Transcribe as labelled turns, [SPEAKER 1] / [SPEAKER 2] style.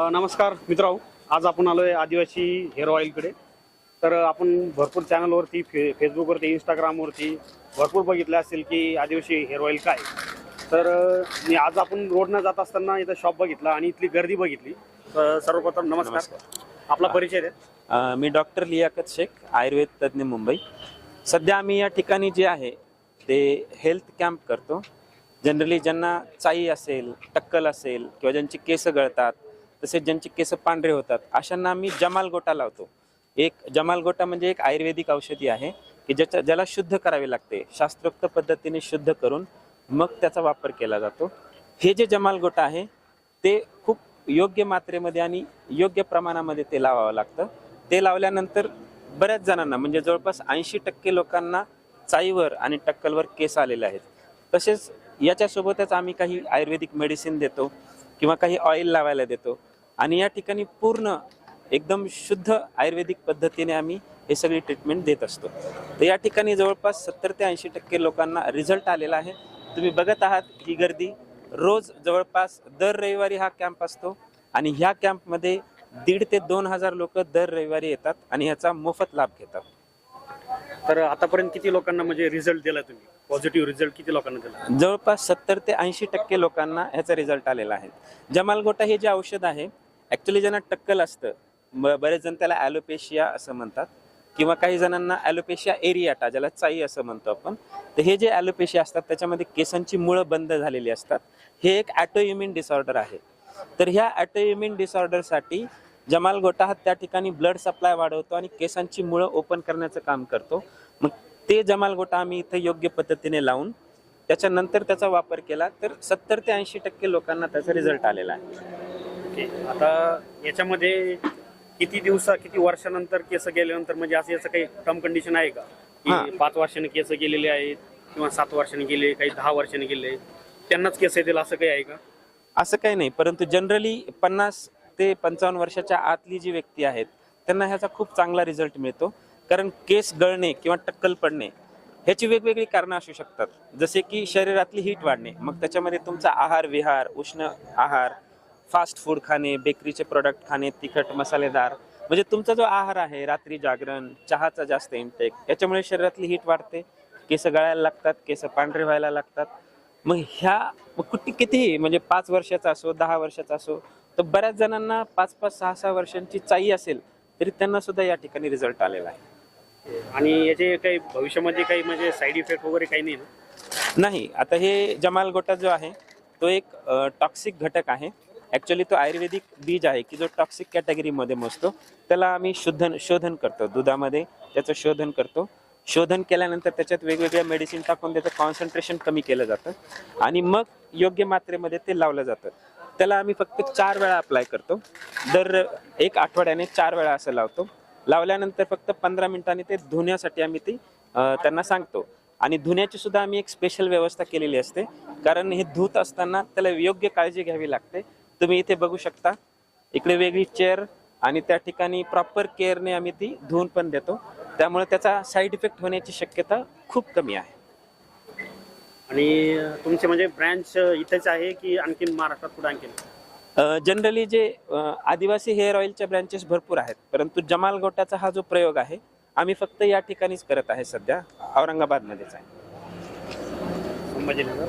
[SPEAKER 1] नमस्कार मित्रांनो. आज आपण आलोय आदिवासी हेअर ऑइलकडे तर आपण भरपूर चॅनलवरती फे फेसबुकवरती इंस्टाग्रामवरती भरपूर बघितले असेल की आदिवासी हेअर ऑइल काय. तर मी आज आपण रोडनं जात असताना इथं शॉप बघितला आणि इथली गर्दी बघितली. तर सर्वप्रथम नमस्कार. आपला परिचय द्या.
[SPEAKER 2] अ, मी डॉक्टर लियाकत शेख आयुर्वेद तज्ज्ञ मुंबई. सध्या आम्ही या ठिकाणी जे आहे ते हेल्थ कॅम्प करतो. जनरली ज्यांना चाई असेल टक्कल असेल किंवा ज्यांची केस गळतात तसेच ज्यांचे केस पांढरे होतात अशांना आम्ही जमाल गोटा लावतो. एक जमाल गोटा म्हणजे एक आयुर्वेदिक औषधी आहे की ज्याच्या ज्याला शुद्ध करावे लागते. शास्त्रोक्त पद्धतीने शुद्ध करून मग त्याचा वापर केला जातो. हे जे जमाल गोटा आहे ते खूप योग्य मात्रेमध्ये आणि योग्य प्रमाणामध्ये ते लावावं लागतं. ते लावल्यानंतर बऱ्याच जणांना म्हणजे जवळपास ऐंशी टक्के लोकांना चाईवर आणि टक्कलवर केस आलेले आहेत. तसेच याच्यासोबतच आम्ही काही आयुर्वेदिक मेडिसिन देतो किंवा काही ऑइल लावायला देतो. आणि या ठिकाणी पूर्ण एकदम शुद्ध आयुर्वेदिक पद्धतीने आम्ही हे सगळी ट्रीटमेंट देत असतो. तर या ठिकाणी जवळपास सत्तर ते ऐंशी टक्के लोकांना रिझल्ट आलेला आहे. तुम्ही बघत आहात ही गर्दी. रोज जवळपास दर रविवारी हा कॅम्प असतो आणि ह्या कॅम्पमध्ये दीड ते दोन हजार लोक दर रविवारी येतात आणि ह्याचा मोफत लाभ घेतात.
[SPEAKER 1] तर आतापर्यंत किती लोकांना म्हणजे रिझल्ट दिला तुम्ही? पॉझिटिव्ह रिझल्ट किती लोकांना दिला?
[SPEAKER 2] जवळपास सत्तर ते ऐंशी टक्के लोकांना ह्याचा रिझल्ट आलेला आहे. जमालगोटा हे जे औषध आहे ॲक्च्युली ज्यांना टक्कल असतं ब- बरेच जण त्याला ॲलोपेशिया असं म्हणतात किंवा काही जणांना ॲलोपेशिया एरियाटा ज्याला चाई असं म्हणतो आपण तर हे जे ॲलोपेशिया असतात त्याच्यामध्ये केसांची मुळं बंद झालेली असतात. हे एक ॲटोइम्युन डिसऑर्डर आहे. तर ह्या ॲटोइम्युन डिसऑर्डरसाठी जमाल गोटा हा त्या ठिकाणी ब्लड सप्लाय वाढवतो आणि केसांची मुळं ओपन करण्याचं काम करतो. मग ते जमाल गोटा आम्ही इथं योग्य पद्धतीने लावून त्याच्यानंतर त्याचा वापर केला तर सत्तर ते ऐंशी टक्के लोकांना त्याचा रिझल्ट आलेला आहे.
[SPEAKER 1] ओके आता याच्यामध्ये किती दिवसा किती वर्षानंतर केस गेल्यानंतर म्हणजे असं याचं काही टर्म कंडिशन आहे का. की पाच वर्षांनी केस गेलेले आहेत किंवा सात वर्षांनी गेले काही दहा वर्षांनी गेले त्यांनाच केस येतील असं काही आहे का?
[SPEAKER 2] असं काही नाही परंतु जनरली पन्नास ते पंचावन्न वर्षाच्या आतली जी व्यक्ती आहेत त्यांना ह्याचा खूप चांगला रिझल्ट मिळतो. कारण केस गळणे किंवा टक्कल पडणे ह्याची वेगवेगळी कारणं असू शकतात. जसे की शरीरातली हीट वाढणे मग त्याच्यामध्ये तुमचा आहार विहार उष्ण आहार फास्ट फूड खाणे बेकरीचे प्रोडक्ट खाणे तिखट मसालेदार. म्हणजे तुमचा जो आहार आहे रात्री जागरण चहाचा जास्त इंटेक याच्यामुळे शरीरातली हीट वाढते. केस गळायला लागतात केस पांढरे व्हायला लागतात. मग ह्या कुठे कितीही म्हणजे पाच वर्षाचा असो दहा वर्षाचा असो तर बऱ्याच जणांना पाच पाच सहा सहा वर्षांची चाई असेल तरी त्यांना सुद्धा या ठिकाणी रिझल्ट आलेला आहे.
[SPEAKER 1] आणि याचे काही भविष्यामध्ये काही म्हणजे साईड इफेक्ट वगैरे काही नाही ना?
[SPEAKER 2] नाही आता हे जमाल गोटा जो आहे तो एक टॉक्सिक घटक आहे. ॲक्च्युली तो आयुर्वेदिक बीज आहे की जो टॉक्सिक कॅटेगरीमध्ये मोजतो त्याला आम्ही शुद्धन शोधन करतो दुधामध्ये त्याचं शोधन करतो. शोधन केल्यानंतर त्याच्यात वेगवेगळ्या मेडिसिन टाकून त्याचं कॉन्सन्ट्रेशन कमी केलं जातं. आणि मग योग्य मात्रेमध्ये ते लावलं जातं. त्याला आम्ही फक्त चार वेळा अप्लाय करतो. दर एक आठवड्याने चार वेळा असं लावतो. लावल्यानंतर फक्त पंधरा मिनिटांनी ते धुण्यासाठी आम्ही ती त्यांना सांगतो. आणि धुण्याची सुद्धा आम्ही एक स्पेशल व्यवस्था केलेली असते. कारण हे धुत असताना त्याला योग्य काळजी घ्यावी लागते. तुम्ही इथे बघू शकता. इकडे वेगळी चेअर आणि त्या ठिकाणी प्रॉपर केअरने आम्ही ती धुवून पण देतो. त्यामुळे त्याचा साईड इफेक्ट होण्याची शक्यता खूप कमी आहे.
[SPEAKER 1] आणि तुमचे म्हणजे ब्रँच इथेच आहे की आणखीन महाराष्ट्रात कुठे आणखीन?
[SPEAKER 2] जनरली जे आदिवासी हेअर ऑइलच्या ब्रँचेस भरपूर आहेत. परंतु जमाल गोट्याचा हा जो प्रयोग आहे आम्ही फक्त या ठिकाणीच करत आहे सध्या. औरंगाबादमध्येच आहे.
[SPEAKER 1] संभाजीनगर?